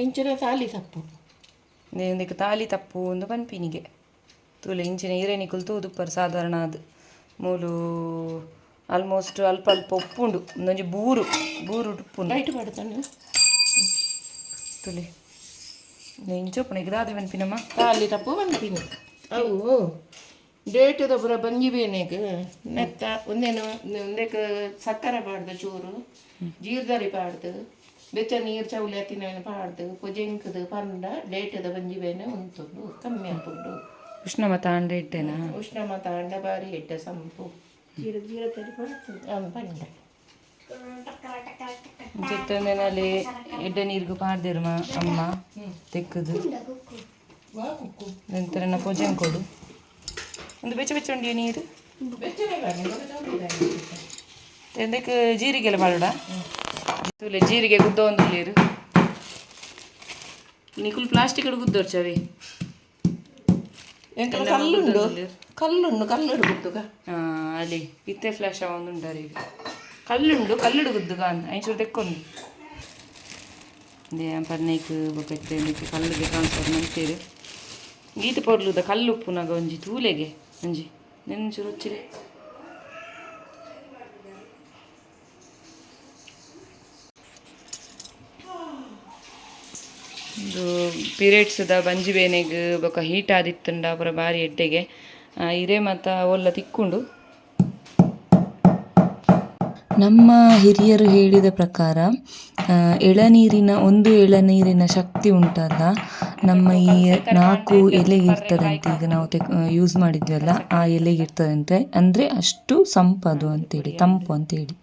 ಇಂಚಿನ ತಾಲಿ ತಪ್ಪು. ಇಂದಕ್ಕೆ ತಾಲಿ ತಪ್ಪು ಒಂದು ಪನ್ಪಿನಿಗೆ. ತೂಲೆ ಇಂಚಿನ ಈರೆನಿಕುಲು ತೂದುಪ್ಪರು ಸಾಧಾರಣ ಅದು. ಮೂಲು ಆಲ್ಮೋಸ್ಟ್ ಅಲ್ಪ ಅಲ್ಪ ಉಪ್ಪುಂಡು. ಒಂದೊಂಜಿ ಬೂರು ಬೂರು ಉಪ್ಪುಂಡು. ಲೈಟ್ ಮಾಡ್ತಾನೆ ತುಳಿ ಇಂಚೊಪ್ಪನ ಇದಾದ ಪನ್ಪಿನಮ್ಮ. ತಾಲಿ ತಪ್ಪು ಬಂದಿನಿ ಅವು ಡೇಟದ ಪುರ ಬಂಜಿಬೇನೆಗ್ ನೆತ್ತ ಒಂದೇನು ಒಂದೇಕ ಸಕ್ಕರೆ ಪಾಡ್ದು ಚೂರು ಜೀರ್ದಾರಿ ಪಾಡ್ದು. ಬೆಚ್ಚ ನೀರು ಚೌಲಿ ಹತ್ತಿನ ಪಾಡ್ದು ಪುಜೆಂಕದು ಪಂಡ ಡೇಟದ ಬಂಜಿವೇನೆ ಉಂತುಂಡು ಕಮ್ಮಿ ಆಪುಂಡು ಉಷ್ಣಮ ತಾಂಡ ಇಟ್ಟೇನಾ ಉಷ್ಣಮ ತಾಂಡ ಬಾರಿ ಇಟ್ಟ ಸಂಪು ಜೀರ ಜೀರ ತಡಿ ಪಂಡ ಚಿತ್ತಂದೇನಲ್ಲಿ ಎಡ್ಡೆ ನೀರಿಗೂ ಪಾಡ್ದಿರಮ್ಮ ಅಮ್ಮ ತೆಕ್ಕದು ನಂತರ ನಾ ಪೂಜೆ ಕೊಡು ಒಂದು ಬೆಚ್ಚ ಬೆಚ್ಚ ಉಂಡಿಯ ನೀರು ಎಂದಕ್ಕೆ ಜೀರಿಗೆ ಎಲ್ಲ ಮಾಡೋಡ ತುಲೆ ಜೀರಿಗೆ ಗುದ್ದ ಒಂದು ನೀರು ನಿಕುಲ್ ಪ್ಲಾಸ್ಟಿಕ್ ಗುದ್ದೋರ್ ಚವಿ ಎಂಕಲ ಕಲ್ಲುಂಡು ಕಲ್ಲುಂಡು ಕಲ್ಲುಡು ಗುತ್ತುಗ ಆ, ಅಲ್ಲಿ ಪಿತ್ತೆ ಫ್ಲಾಶ್ ಒಂದು ಉಂಟಾರ ಈಗ ಕಲ್ಲುಂಡು ಕಲ್ಲುಡು ಗುದ್ದುಗ ಅಂತ ಐಚೂರು ತೆಕ್ಕೊಂಡು ದೇ ಪನ್ನೈಕ್ ಬೊಪ್ಪೆತ್ತೆ ನಿಕ್ಕೆ ಕಲ್ಲಿಗೆ ಟ್ರಾನ್ಸ್ಫರ್ ಮಾಡ್ತೀರಿ ಗೀತೆ ಪೊರ್ಲುದ ಕಲ್ಲು ಉಪ್ಪುನಾಗ ಒಂಜಿ ತೂಲೆಗೆ ಒಂಜಿ ನೆಂಚೂರು ಹಚ್ಚಿರಿ ಇದು ದ ಬಂಜಿ ಬೇನೆಗ್ ಬೊಕ ಹೀಟ್ ಆದಿತ್ತುಂಡ ಪೂರ ಬಾರಿ ಎಡ್ಡೆಗೆ. ಇರೇ ಮತ್ತ ಒಲ್ಲ ತಿಕ್ಕೊಂಡು. ನಮ್ಮ ಹಿರಿಯರು ಹೇಳಿದ ಪ್ರಕಾರ ಎಳನೀರಿನ ಒಂದು ಎಳನೀರಿನ ಶಕ್ತಿ ಉಂಟಲ್ಲ ನಮ್ಮ ಈ ನಾಲ್ಕು ಎಲೆಗೆ ಇರ್ತದಂತೆ ಈಗ ನಾವು ತೆಕ್ ಯೂಸ್ ಮಾಡಿದ್ವಲ್ಲ ಆ ಎಲೆಗೆ ಇರ್ತದಂತೆ. ಅಂದರೆ ಅಷ್ಟು ಸಂಪದು ಅಂತೇಳಿ ತಂಪು ಅಂತೇಳಿ.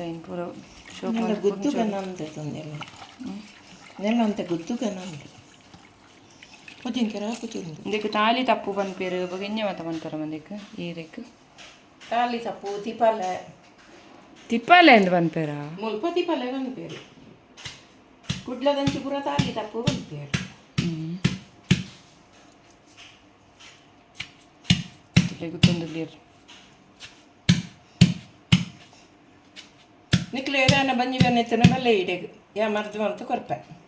ಅದೇ ಮೂಲ ಇಲ್ಲ ಇನ್ನು ಪೂರ ಶೋಕ್ ನೆಲ ಗುತ್ತುಗನ ಅಂತ ತಂದೆಲ್ಲ ನೆಲ ಅಂತ ಗುತ್ತುಗನ ಅಂತ ಪುಜಿಂಕೆರ ಪುಜಿಂದು ಇದಕ್ಕೆ ತಾಲಿ ತಪ್ಪು ಪನ್ಪೇರು ಬಗ್ಗೆ ಎಣ್ಣೆ ಮಾತ ಪನ್ಪರ ಮಂದಿಕ್ಕೆ ಈರೆಕ್ ತಾಲಿ ಸಪ್ಪು ತಿಪಾಲೆ ತಿಪ್ಪಾಲೆ ಎಂದು ಪನ್ಪೇರ ಮುಲ್ಪ ತಿಪಾಲೆ ಬಂದ್ಪೇರು ಕುಡ್ಲದಂಚು ಪುರ ತಾಲಿ ತಪ್ಪು ಬಂದ್ಪೇರು ಗೊತ್ತೊಂದು ಲೀರ್ ನಿಕ್ಲೆ ಏನ ಬಂಜಿ ಬೆನ್ನೆತ್ತನ ಮೇಲೆ ಇಡೆಗ್. ಯಾ ಮರ್ದು ಕೊರ್ಪೆ.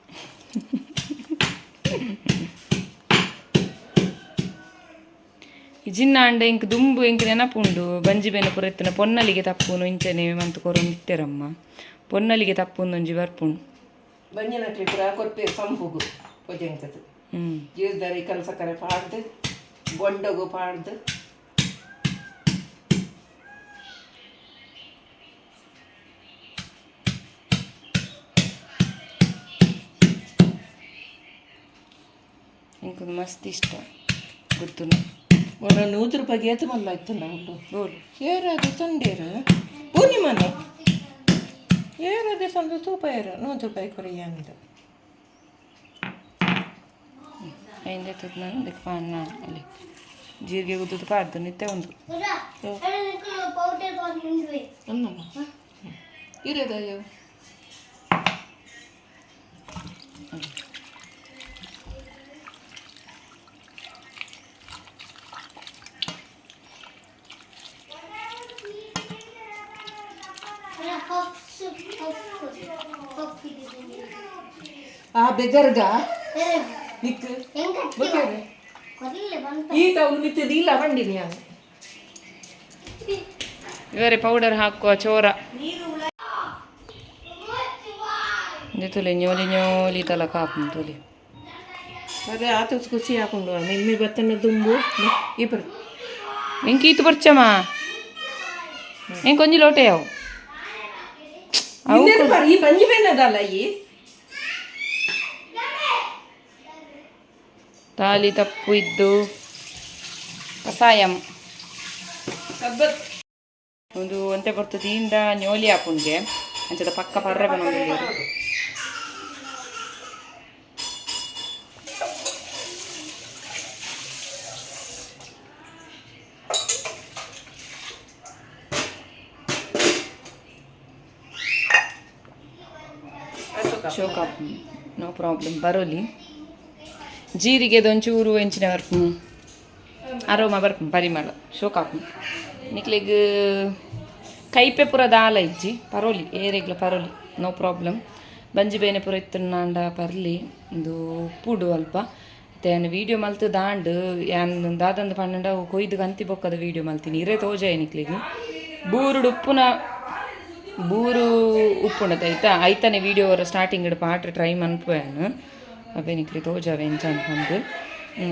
ಈ ಜಿನ್ನ ಅಂಡ ಇಂಕ್ ದುಂಬು ಇಂಕ್ ನೆನಪುಂಡು. ಬಂಜಿ ಬೇನೆ ಪುರೆತ್ತಿನ ಪೊನ್ನಲಿಗೆ ತಪ್ಪುನು ಇಂಚನೆ ಮಂತು ಕೊರೊಂದು ಇತ್ತೆರಮ್ಮ. ಪೊನ್ನಲಿಗೆ ತಪ್ಪುಂದು ಒಂಜಿ ಬರ್ಪುಂಡು. ಬಂಜಿನ ಪುರ ಕೊರ್ಪೆ ಸಂಪುಗು ಪುಜಂಕದು. ಹ್ಮ್. ಜೀರ್ದರಿ ಕಲ್ಸಕರೆ ಪಾಡ್ದು ಬೊಂಡಗು ಪಾಡ್ದು. ಇಂಕೊಂದು ಮಸ್ತ್ ಇಷ್ಟ. ಗೊತ್ತು ಒಂದೊಂದು ನೂರು ಬಗ್ಗೆ ಏತು ಮಲ್ಲ ಇತ್ತು ನಾವು ಬೋಲು ಏರದು ಸಂಡೇರು ಪೂರ್ಣಿಮನೆ? ಏರದೆ ಸಂದು ತೂಪ ಏರ. ನೂರು ರೂಪಾಯಿ ಕೊರಿಯ ಅಂದು. ಐಂದೆ ತುತ್ತು ನಾನು? ಅದಕ್ಕೆ ಪಾನ ಅಲ್ಲಿ ಜೀರಿಗೆ ಗುದ್ದು ಪಾಡ್ದು ನಿತ್ಯ ಒಂದು. ಅನ್ನಮ್ಮ ಇರೋದಯ್ಯೋ ಆ ಬೆದರ್ಗ ನಿಕ್ ಬಗೆರೆ ಈತ ಅವ್ನು ನಿಂತಿದ್ದು ಇಲ್ಲ ಬಂಡಿನಿ ಅಂತ ಇವರೇ ಪೌಡರ್ ಹಾಕುವ ಚೋರ. ಇದು ತುಲೆ ನ್ಯೋಲಿ ನ್ಯೋಲಿ ತಲ ಕಾಪು ತುಲಿ. ಅದೇ ಆತ ಖುಷಿ ಹಾಕೊಂಡು ನಿಮ್ಮಿ ಬತ್ತನ ದುಂಬು. ಇಬ್ಬರು ಇಂಕ ಈತು ಬರ್ಚಮ್ಮ. ಇಂಕ ಒಂಜಿ ಲೋಟೆ ಅವು ಇನ್ನೇನು ಬರ ಈ ಬಂಜಿ ಬೇನದಲ್ಲ ಈ? ತಾಲಿ ತಪ್ಪು ಇದ್ದು ಕಸಾಯಂ ಒಂದು ಒಂತೆ ಬರ್ತದೆ. ಇಂದ ನ್ಯೋಲಿ ಹಾಕುಂಗೆ. ಅಂಚದ ಪಕ್ಕ ಪರ್ರೆ ಬಂದಿದ್ದೀರು ಶೋಕ ನೋ ಪ್ರಾಬ್ಲಮ್. ಬರೋಲಿ. ಜೀರಿಗೆದು ಒಂಚೂರು ಎಂಚಿನ ಬರ್ಪು. ಅರೋಮ ಬರ್ಪು, ಪರಿಮಳ, ಶೋಕ ನಿಕ್ಲೆಗ್ ಕೈಪೆ ಪುರ ದಾಲ ಇಜ್ಜಿ, ಪರೋಲಿ, ಏರೆಗ್ಲ ಪರೋಲಿ, ನೋ ಪ್ರಾಬ್ಲಮ್. ಬಂಜಿ ಬೇನೆ ಪುರ ಇತ್ತುಂಡ ಪರ್ಲಿ ಒಂದು ಉಪ್ಪುಡು ಅಲ್ಪ. ಮತ್ತೆ ವೀಡಿಯೋ ಮಲ್ತು ದಾಂಡ್, ಯಾನ್ ದಾದಂದು ಪಂಡ ಕೊಯ್ದು ಕಂತಿ ಬೊಕ್ಕದ ವೀಡಿಯೋ ಮಲ್ತೀನಿ. ಇರೇ ತೋಜ ನಿಕ್ಲೆಗ್? ಬೂರುಡು ಉಪ್ಪುನ, ಬೂರು ಉಪ್ಪುಂಡತ ಆಯ್ತಾ? ಐತನೆ ವೀಡಿಯೋ ಅವರ ಸ್ಟಾರ್ಟಿಂಗ್ ಪಾಟ್ ಟ್ರೈ ಮನ್ಪುವೆನು ಅವೇ ನಿಕ್ಲಿ ತೋಜಾವೆ ಎಂಚ ಅನ್ಕೊಂಡು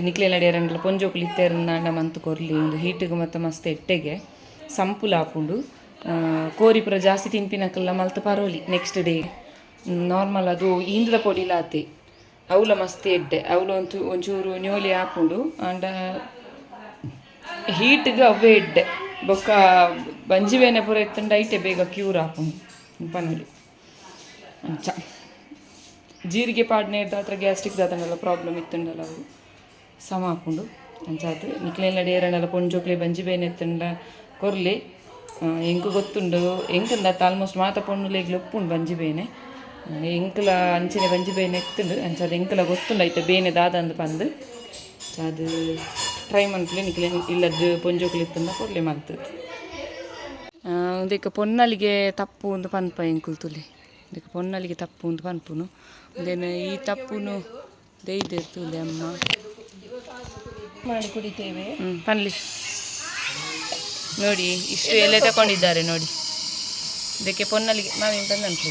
ನಿಕ್ಲೆಲ್ಲ ಡೇರಂಡ್ಲ ಪೊಂಜೋಕ್ಲು ಇತ್ತೇರಂದಾಂಡ ಮಂತ್ ಕೊರ್ಲಿ ಒಂದು ಹೀಟಿಗೆ ಮತ್ತು ಮಸ್ತ್ ಎಟ್ಟೆಗೆ ಸಂಪುಲ ಹಾಕೊಂಡು ಆ, ಕೋರಿ ಪುರ ಜಾಸ್ತಿ ತಿನ್ಪಿನಕ್ಕೆಲ್ಲ ಮಲ್ತ್ ಪರೋಲಿ ನೆಕ್ಸ್ಟ್ ಡೇ ನಾರ್ಮಲ್ ಅದು ಇಂದ್ರದ ಪೊಡಿಲಾತೆ ಅವಲ ಮಸ್ತ್ ಎಡ್ಡೆ ಅವಳು ಒಂದು ಒಂಚೂರು ನ್ಯೋಲಿ ಹಾಕೊಂಡು ಆಂಡ ಹೀಟ್ಗೆ ಅವೇ ಎಡ್ಡೆ. ಬೊಕ್ಕ ಬಂಜಿವೇನೆ ಪೂರ ಎತ್ತಂಡ ಐಟೆ ಬೇಗ ಕ್ಯೂರ್ ಹಾಕೊಂಡು ಪನೋಲಿ ಅಂಚ. ಜೀರಿಗೆ ಪಾಡ್ನೆ ಹತ್ರ ಗ್ಯಾಸ್ಟ್ರಿಕ್ ದಾದನೆಲ್ಲ ಪ್ರಾಬ್ಲಮ್ ಇತ್ತಂಡಲ್ಲ ಅವು ಸಮ ಹಾಕೊಂಡು ಅಂಚಾತು ನಿಕ್ಲೆಲ್ಲ ಡೇರನೆಲ್ಲ ಪೊಂಜೋಕ್ಲೆ ಬಂಜಿ ಬೇನೆ ಎತ್ತಂಡ ಕೊರ್ಲಿ ಎಂಕ್ ಗೊತ್ತುಂಡು. ಎಂಕಂದ ಆಲ್ಮೋಸ್ಟ್ ಮಾತ ಪೊಣ್ಣುಲೆಗ್ಲು ಉಪ್ಪುಂಡು ಬಂಜಿ ಬೇನೆ. ಎಂಕಲ ಅಂಚನೆ ಬಂಜಿ ಬೇನೆ ಎತ್ತುಂಡು ಅಂಚಾದ ಎಂಕಲ ಗೊತ್ತುಂಡು ಐತೆ ಬೇನೆ ದಾದ ಅಂದು ಪಂದು ಅದು ಟ್ರೈ ಮನ್ಪುಲೆ ನಿಕ್ಲೆ ಇಲ್ಲದ್ದು ಪೊಂಜೋಕ್ಲೆ ಇತ್ತಂದ ಕೊರ್ಲೆ ಮಾಡ್ತದೆ ಒಂದಕ್ಕೆ ಪೊನ್ನಲಿಗೆ ತಪ್ಪು ಒಂದು ಪನ್ಪ ಎಂಕುಲ್ತುಲಿ ಇದಕ್ಕೆ ಪೊನ್ನಲಿಗೆ ತಪ್ಪು ಅಂತ ಪನ್ಪುನು ದೇನ ಈ ತಪ್ಪುನು ದೈದಿರ್ತುಲೆ ಅಮ್ಮ. ಮಾಡಿ ಕುಡಿತೇವೆ ಹ್ಞೂ ಪನ್ಲಿ. ನೋಡಿ ಇಷ್ಟು ಎಲೆ ತಕೊಂಡಿದ್ದಾರೆ ನೋಡಿ. ಇದಕ್ಕೆ ಪೊನ್ನಲಿಗೆ ಮಾವಿನ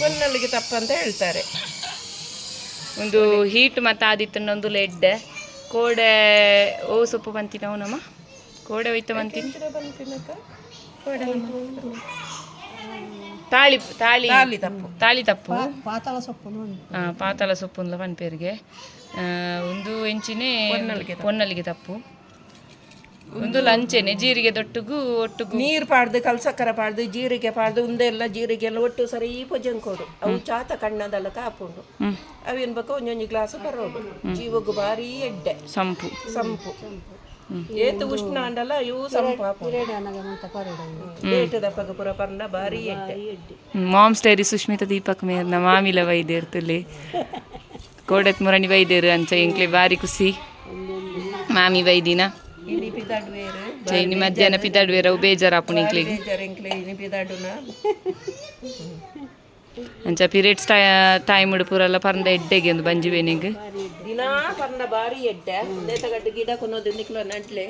ಪೊನ್ನಲ್ಲಿಗೆ ತಪ್ಪು ತಪ್ಪಂತ ಹೇಳ್ತಾರೆ. ಒಂದು ಹೀಟ್ ಮತ್ತೆ ಆದಿತ್ತು ಒಂದು ಲೆಡ್ಡೆ. ಕೋಡೆ ಓ ಸೊಪ್ಪು ಬಂತೀನಿ ಅವನಮ್ಮ. ಕೋಡೆ ಒಯ್ತ ಬಂತೀನಿ ತಾಳಿ ತಾಳಿ ತಾಳಿ ತಪ್ಪು. ತಾಳಿ ತಪ್ಪು. ಪಾತಾಳ ಸೊಪ್ಪು ನೋಡಿ. ಆ, ಪಾತಾಳ ಸೊಪ್ಪು ಒಂದು ಎಂಚಿನೇ ಪೊನ್ನಲಿಗೆ ತಪ್ಪು. ಒಂದು ಲಂಚೆನೆ ಜೀರಿಗೆ ದೊಟ್ಟಿಗೂ ಒಟ್ಟು ನೀರು ಪಾಡ್ದು ಕಲ್ಸಕ್ಕರ ಪಾಡ್ದು ಜೀರಿಗೆ ಪಾಡ್ದು ಉಂದೆಲ್ಲ ಜೀರಿಗೆ ಎಲ್ಲ ಒಟ್ಟು ಸರಿ ಪೊಜನ್ ಕೊಡು. ಅವು ಚಾತ ಕಣ್ಣದೆಲ್ಲ ಕಾಪುಂಡು. ಅವೆನ್ ಬೇಕು ಒಂದೊಂದು ಗ್ಲಾಸ್ ಬರೋದು ಜೀವಗು ಭಾರಿ ಎಡ್ಡೆ. ಸಂಪು. ಸಂಪು. ಏತು ಉಷ್ಣ ಅಂಡಲ್ಲ ಇವು ಸಂಪು ಹಾಪುಂಡು ನನಗೆ ಮಂತ ಪರೋಡ ಡೇಟ್ ದಪ್ಪಗ ಪುರ ಪರ್ನ ಭಾರಿ ಎಡ್ಡೆ ಮಾಮ್ ಸ್ಟೈರಿ ಸುಷ್ಮಿತಾ ದೀಪಕ್ ಮೇರ್ನ ಮಾಮಿಲ ವೈದ್ಯರ್ತುಲೆ ಕೋಡತ್ ಮುರಣಿ ವೈದ್ಯರು ಅಂಚ ಎಂಕ್ಲೆ ಬಾರಿ ಖುಷಿ ಮಾಮಿ ವೈದಿನ ಇಲ್ಲಿ ಪಿದಾಡುವೇರು ಚೈನಿ ಮಧ್ಯಾಹ್ನ ಪಿದಾಡುವೆರವು ಬೇಜಾರಾಪುಣ ಇಂಕ್ಲಿಗೆ ಬೇಜಾರಿಂಕ್ಲೆ ಇಲ್ಲಿ ಪಿದಾಡುನ ಅಂಚ ಪೀರಿಯಡ್ಸ್ ಟೈಮ್ ಪೂರಲ್ಲ ಪರ್ಂದ ಎಡ್ಡೆಗೆ ಒಂದು ಬಂಜಿ ಬೇನೆಗೆ ದಿನಾ ಪರ್ಂದ ಬಾರಿ ಎಡ್ಡೆ. ನೇತಗಡ್ಡೆ ಗಿಡ ಕೊನೋದು ನಿಕ್ಲ ನಡ್ಲೆ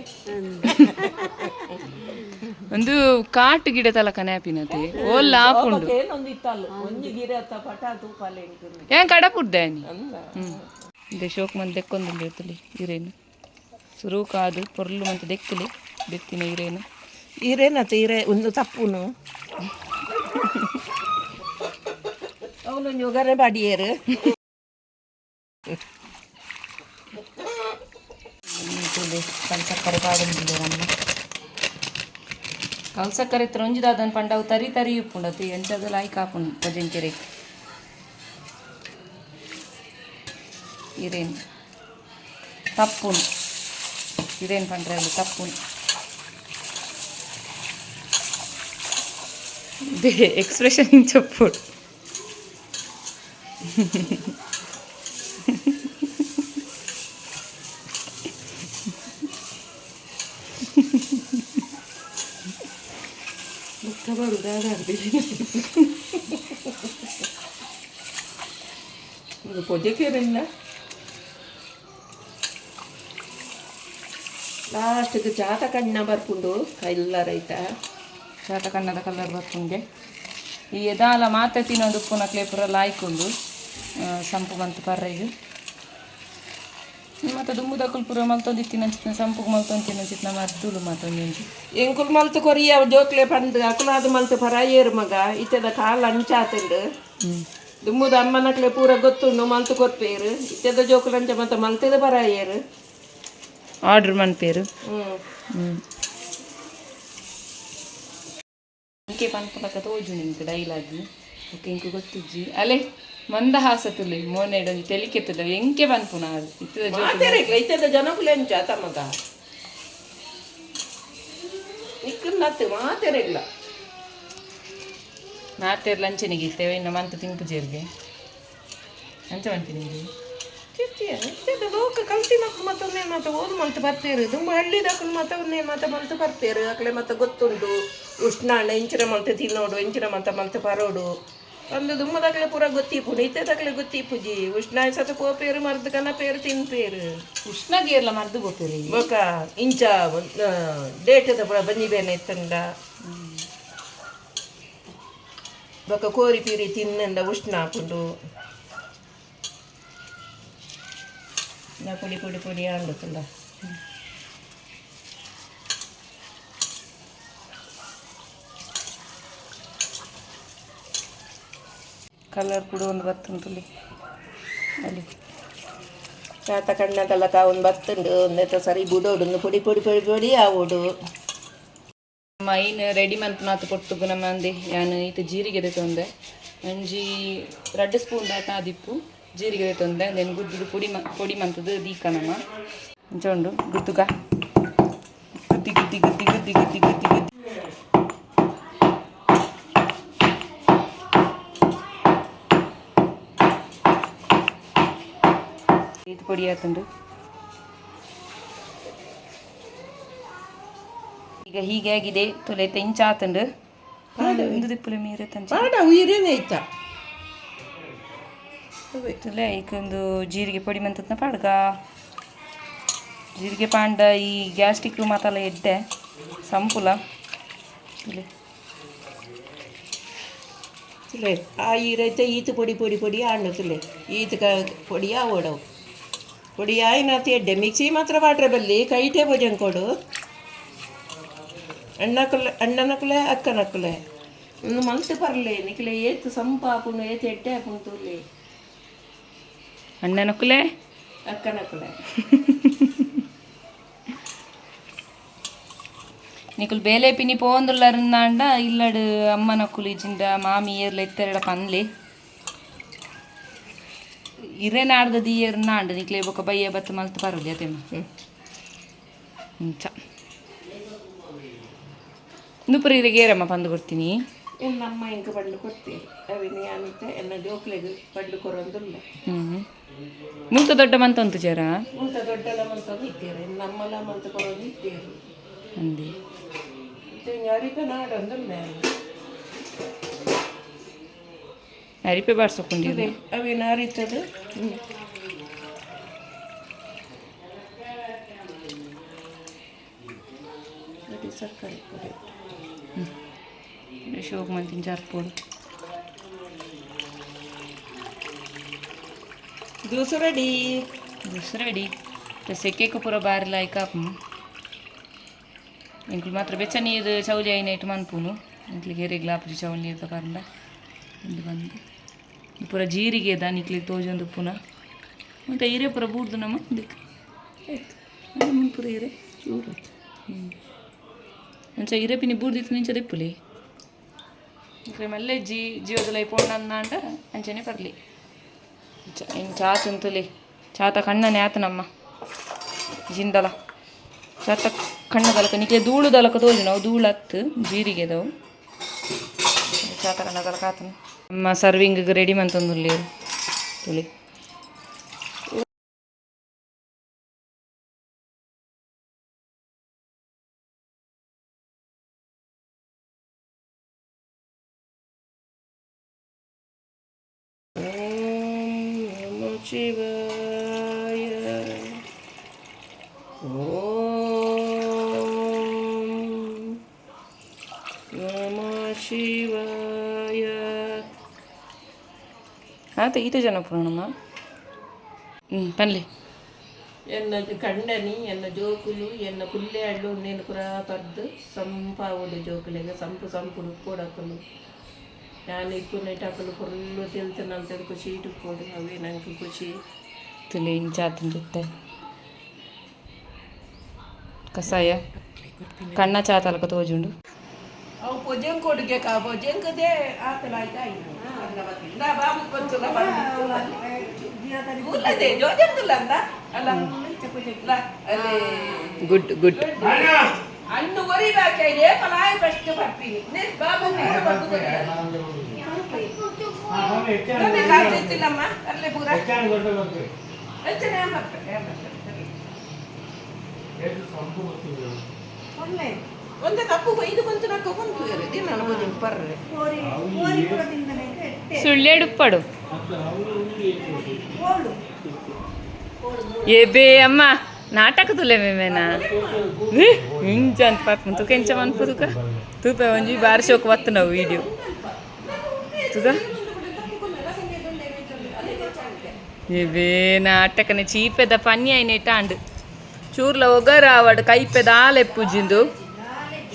ಒಂದು ಕಾಟ್ ಗಿಡ ತಲಕ ನ್ಯಾಪಿನತೆ. ಓಲ್ ಆಪುಂಡು ಏನೊಂದು ಇತ್ತಲ್ಲ. ಒಂಜಿ ಗಿಡ ಅತ್ತ ಪಟಾ ತೂಪಾಲೆ ಏನ್ ಕಡಪುಡ್ದೆ ನೀ? ಇದೆ ಶೋಕ್ ಮಂತ್ ದೆಕ್ಕೊಂದು ಇರ್ತಲಿ ಇರೇನು. ಸುರು ಕಾದು ಪೊರ್ಲು ಮಂತ ದೆಕ್ಕಲಿ ಬೆತ್ತಿನ ಇರೇನು. ಇರೇನತ್ತೆ ಇರೇ ಒಂದು ತಪ್ಪುನು. ಅವನು ಯೋಗರೆ ಬಾಡಿಯೇರು ಕಲ್ಸಕ್ಕರೆ ಪಾಡೊಂದಿಲ್ಲ ನಮ್ಮ ಕಲ್ಸಕ್ಕರೆ ತ್ರೊಂಜಿದಾದನ್ ಪಂಡವು ತರಿ ತರಿ ಉಪ್ಪುಂಡತಿ ಎಂಚದ ಲಾಯ್ಕ್ ಹಾಪುಂಡು ಭಜಂಕೆರೆ ಇರೇನು ತಪ್ಪುನು ಇರೇನು ಪಂಡ್ರೆ ಅಲ್ಲಿ ತಪ್ಪುನು ಎಕ್ಸ್ಪ್ರೆಷನ್ Tamam daha verdi. ಇದು ಕೊಜ್ಜಿಕೇರಿಲ್ಲ ಲಾಸ್ಟಿಗೆ ಜಾತ ಕಣ್ಣ ಬರ್ಕೊಂಡು ಕಲ್ಲರ್ ಐತ? ಜಾತ ಕಣ್ಣದ ಕಲ್ಲರ್ ಬರ್ಕೊಂಡೆ ಈ ಎದಾಲ ಮಾತೆ ತಿನ್ನೋದು ಪುನಃ ಕ್ಲೇಪುರ ಲಾಯ್ಕೊಂಡು ಸಂಪು ಬಂತು ಪರ್ರೆಗೆ. ಮತ್ತು ದುಂಬುದ ಕುಲ್ಪುರ ಮಲ್ತೊಂದಿತ್ತಿನ ಸಂಪುಗೆ ಮಲ್ತೊಂತಿನ ಚಿತ್ನ ಮರ್ದುಲು ಮತ್ತೊಂದು ಎಂಕುಲ್ ಮಲ್ತು ಕೊರಿಯ ಜೋಕ್ಲೆ ಪಂದು ಅಕುಲಾದ ಮಲ್ತು ಪರಾಯೇರು ಮಗ ಇತ್ತದ ಕಾಲ ಅಂಚಾತಂಡು. ದುಂಬುದ ಅಮ್ಮನಕ್ಲೆ ಪೂರ ಗೊತ್ತುಂಡು ಮಲ್ತು ಕೊರ್ಪೇರು ಇತ್ತದ ಜೋಕುಲಂಚ ಮತ್ತೆ ಮಲ್ತದ ಪರಾಯೇರು ಆರ್ಡ್ರ್ ಮನ್ಪೇರು. ಇಂಕೆ ಪನ್ಪುನಕ ತೋಜು ನಿಮ್ಗೆ ಡೈಲಾಗಿ ಓಕೆ ಇಂಕು ಗೊತ್ತಿಜ್ಜಿ. ಅಲೆ? ಮಂದಹಾಸ ತುಲಿ ಮೋನೆಡೊಂದು ತುಲ ಎಂಕೆ ಬಂದ್ ಅದು ಇತ್ತದ ಮಾತೆರೆಗ್ಲ ಇತ್ತದ ಜನಕುಲೆ ಅಂಚಾತ ಮಗ? ನಿಕ್ಕನ್ನತ್ತು ಮಾತೆರೆಗ್ಲ. ಮಾತೇರ್ ಲಂಚನಿಗೆ ಇತ್ತೇವೆ ಇನ್ನು ಮಂತ್ ತಿಂಪು ಜೇರ್ಗೆ ಅಂಚ ಬಂತೀನಿ ಚಿತ್ತಿಯ ಲೋಕ ಕಲ್ತಿನಕ್ಲು ಮತ್ತೆ ಒಂದೇ ಮಾತ ಓದು ಮಲ್ತು ಬರ್ತೀರು. ತುಂಬ ಹಳ್ಳಿದಕ್ಲು ಮತ್ತೆ ಒಂದೇ ಮಾತ ಮಂತ ಬರ್ತೀರು. ಅಕ್ಲೆ ಮತ್ತೆ ಗೊತ್ತುಂಟು. ಉಷ್ಣಾಣ ಇಂಚಿನ ಮಂತ ತಿನ್ನೋಡು ಇಂಚಿನ ಮಂತ ಮಲ್ತು ಪರೋಡು ಒಂದು ದುಮ್ಮದಕ್ಲೆ ಪೂರ ಗೊತ್ತಿಪ್ಪು ಗೊತ್ತಿ ಗೊತ್ತಿಪ್ಪುಜಿ ಉಷ್ಣ ಸತ ಪೋಪೇರು ಮರ್ದು ಕನ್ನ ಪೇರು ತಿನ್ಪೇರು ಇರಲ್ಲ ಮರ್ದು ಗೋಪೇರಿ ಬೊಕ ಇಂಚ ಡೇಟದ ಪೂರ ಬಂಜಿ ಬೇನೆ ಎತ್ತಂಡ ಬೊಕ ಕೋರಿ ಪೀರಿ ತಿನ್ನಂಡ ಉಷ್ಣ ಹಾಕೊಂಡು. ಪುಡಿ ಪುಡಿ ಪುಡಿ ಆಂಡುತ್ತಂಡ ಕಲರ್ ಕೂಡ ಒಂದು ಬರ್ತುಂಟುಲಿ ಅಲ್ಲಿ. ಚಾತ ಕಣ್ಣದಲ್ಲಕ ಒಂದು ಬತ್ತುಂಡು ಒಂದೆತ್ತ ಸರಿ ಬುಡೋಡು ಪುಡಿ ಪುಡಿ ಪುಡಿ ಪುಡಿ ಆವೋಡು ಮೈನ್ ರೆಡಿ ಮಂತ್ ಮಾತು ಕೊಟ್ಟು ನಮ್ಮ ಅಂದೆ. ಯಾನು ಈತ ಜೀರಿಗೆ ತೊಂದೆ. ಅಂಜಿ ರಡ್ಡು ಸ್ಪೂನ್ ದಾಟ ಆದಿಪ್ಪು ಜೀರಿಗೆ ತೊಂದೆ. ನೆನ್ ಗುದ್ದು ಪುಡಿ ಮ, ಪೊಡಿ ಮಂತದ್ದು ದೀಕನಮ್ಮ ಅಂಚೊಂಡು ಗುದ್ದುಗ. ಗುದ್ದಿ ಗುದ್ದಿ ಗುದ್ದಿ ಗುದ್ದಿ ಗುದ್ದಿ ಗುದ್ದಿ. ಆತುಂಡು ಈಗ ಹೀಗೆ ಆಗಿದೆ ತೊಲೆ ತೆಂಚ ಆತುಂಡು ಒಂದು ದಿಪ್ಪಲ ಮೀರೆ ತಂಚ. ತುಲೆ ಈಗೊಂದು ಜೀರಿಗೆ ಪೊಡಿ ಮಂತತ್ನ ಪಾಡ್ಗ. ಜೀರಿಗೆ ಪಾಂಡ ಈ ಗ್ಯಾಸ್ಟಿಕ್ ಮಾತಲ್ಲ ಎಡ್ಡೆ ಸಂಪುಲ. ತುಲೆ. ತುಲೆ ಆ ಈರೈತೆ ಈತ ಪೊಡಿ ಪೊಡಿ ಪೊಡಿ ಆಂಡು ತುಲೆ. ಈತ ಪೊಡಿಯ ಪೊಡಿ ಪುಡಿಯಾಯಿನಾಥಿ ಎಡ್ಡೆ ಮಿಕ್ಸಿ ಮಾತ್ರ ವಾಟ್ರೆ ಬಲ್ಲಿ ಕೈಟೆ ಭೋಜನ ಕೊಡು. ಅಣ್ಣ ಕುಲ ಅಣ್ಣನ ಕುಲೆ ಅಕ್ಕನ ಕುಲೆ. ಇನ್ನು ಮಂತ್ ಬರಲಿ ನಿಕ್ಲೆ ಏತು ಸಂಪ ಆಪುನು ಎಡ್ಡೆ ಆಪುನು ತೂಲಿ ಅಣ್ಣನ ಕುಲೆ? ಅಕ್ಕನ ಕುಲೆ. ನಿಕುಲ್ ಬೇಲೆ ಪಿನಿ ಪೋಂದುಳ್ಳರನ್ನ ಅಂಡ ಇಲ್ಲಡು ಅಮ್ಮನ ಕುಲಿ ಜಿಂಡ ಮಾಮಿ ಏರ್ಲ ಎತ್ತೆರಡ ಪನ್ಲಿ. నాడదది ఇయర్నా అండ నీకులే ఒక బయ్య బత్త మల్త పరులే అతేమ చ ನುಪುರ ಇರಗೇರಮ್ಮ ಪಂದು ಕೊಡ್ತೀನಿ ಎನ್ನಮ್ಮ ಇಂಕ ಪಂಡು ಕೊಡ್ತೀರಿ ಅವಿನಿ ಅಂತ ಎನ್ನ ಜೋಕ್ಲೆಗ್ ಪಂಡು ಕೊರೊಂದುಲ್ಲ ಹ್ಞೂ ಮೂತ ದೊಡ್ಡ ಮಂತ ಅಂತು ಜರ ಮುಂತ ದೊಡ್ಡಲ ಮಂತದು ಇದ್ದೀರಿ ನಮ್ಮಲ ಮಂತ ಕೊರೊಂದು ಇದ್ದೀರಿ ಅಂದಿ ಯಾರಿಗ ನಾಡೊಂದುಲ್ಲ ಅರಿಪೆ ಬಾರಿಸಕೊಂಡಿದೆ ಅವು ನಾರಿತದೆ ಸರ್ಕಾರಿ ಪುಡಿ ಶೋಕ್ ಮಂತಿನ ಜಾರ್ಪೋಡು ಜ್ಯೂಸ್ ರೆಡಿ ಜ್ಯೂಸ್ ರೆಡಿ तसे केक पुरा बारीला आहे का आपण इंकल मात्र बेचा नीर चवली आई नाईट मानपून इंकली घेरेगला आपली चवली येतं कारण बंद ಪೂರ ಜೀರಿಗೆ ದಾನಿಕ್ಲಿಗೆ ತೋಜೊಂದು ಪುನ. ಮತ್ತು ಹೀರೆ ಪುರ ಬೂಡ್ದು ನಮ್ಮ ದಿಕ್ಕ ಆಯ್ತು. ಅದು ಮುಂದೆ ಪುರ ಹೀರೆ. ಚೂರು. ಹ್ಞೂ ಅಂಚ ಹೀರೆ ಪಿನಿ ಬೂಡ್ದಿತ್ತು ನಿಂಚ ದಿಪ್ಪುಲಿ ಮಲ್ಲೇ ಜೀ ಜೀವದಲ್ಲಿ ಪೋಣ ಅಂದ ಅಂಚನೆ ಬರಲಿ. ಇನ್ನು ಚಾ ತಿಂತಲಿ. ಚಾತ ಕಣ್ಣನೇ ಆತನಮ್ಮ ಜಿಂದಲ ಚಾತ ಕಣ್ಣ ದಲಕ ನಿಕ್ಲೆ ಧೂಳು ದಲಕ ತೋಜು ನಾವು ಧೂಳತ್ತು ಜೀರಿಗೆದವು. ಚಾತ ಕಣ್ಣ ದಲಕ ಆತನು ಅಮ್ಮ ಸರ್ವಿಂಗ್ ರೆಡಿ ಮಂತಂದುಲ್ಲೇರು ತುಳಿ ಓಂ ನಮೋ ಶಿವಾಯ ಓಂ ನಮೋ ಶಿವಾಯ. ಆತ ಈತ ಜನ ಪುರಾಣಮ್ಮ ಹ್ಞೂ ಪನ್ಲಿ ಎನ್ನದು ಕಂಡನಿ ಎನ್ನ ಜೋಕುಲು ಎನ್ನ ಪುಲ್ಲೆ ಹಳ್ಳು నేను ಪುರಾ ಪರ್ದು ಸಂಪಾವುಡು ಜೋಕುಲೆಗೆ ಸಂಪು ಸಂಪುಡು ಕೊಡಕಲು ನಾನು ಇಪ್ಪುನೆಟಾಕಲು ಫುಲ್ಲು ತಿಳ್ತನಂತದ್ದು ಖುಷಿ ಇಟ್ಟುಕೊಡು ಅವೇ ನನಗೆ ಖುಷಿ ತುಳಿ ಇನ್ ಚಾತನ ಜೊತೆ ಕಸಾಯ ಕಣ್ಣ ಚಾತಲಕ ತೋಜುಂಡು ಅವು ಭೋಜನ ಕೊಡುಗೆ ಕಾ ಭೋಜನಕದೇ ಆತಲಾಯ್ತಾ ನಾ ಬಾಬು ಬಂತುಲ ಉಲ್ಲದೆ ಜೋಜನ್ ತುಲಂದ ಅಲ್ಲ ಅಲ್ಲೇ ಗುಡ್ ಗುಡ್ ಅನ್ನು ಒರಿದಾಕೆ ಏ ಪಲಾಯ ಬೆಸ್ಟ್ ಬರ್ತೀನಿ ಬಾಬು ಬಂದು ಇತ್ತಿಲ್ಲಮ್ಮ ಅಲ್ಲೇ ಪೂರ ಹೆಚ್ಚನೆ ಬರ್ತಾರೆ ಒಂದು ಕಪ್ಪು ಐದು ಬಂತು ನಾನು ತಗೊಂತೀವಿ ದಿನ ಒಂದು ಬರ್ರೆ ಸುಳ್ಳೆಡುಪ್ಪಡು ಏ ಬೇ ಅಮ್ಮ ನಾಟಕದುಲೆ ಮೇಮೇನ ಹಿಂಜ ಅಂತ ಪಾಪ ತುಕ ಹೆಂಚ ಅನ್ಪೋದುಕ ತೂಪೆ ಒಂಜಿ ಬಾರಿ ಶೋಕ ಬತ್ತು ನಾವು ವಿಡಿಯೋ ತುಗ ಏ ಬೇ ನಾಟಕನೆ ಚೀಪೆದ ಪನ್ನಿ ಐನೇಟ ಅಂಡ್ ಚೂರ್ಲ ಒಗರ ಆವಡ್ ಕೈಪೆದ ಆಲೆ ಪೂಜಿಂದು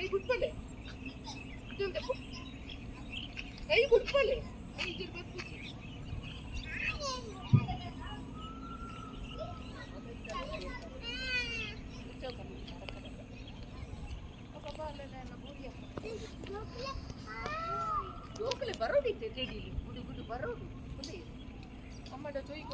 এই গুড বলে এই গুড বলে এই যে বাদ বুঝি లోపల బరోడి తెడీలు గుడి గుడి బరోడి అమ్మడ చూయి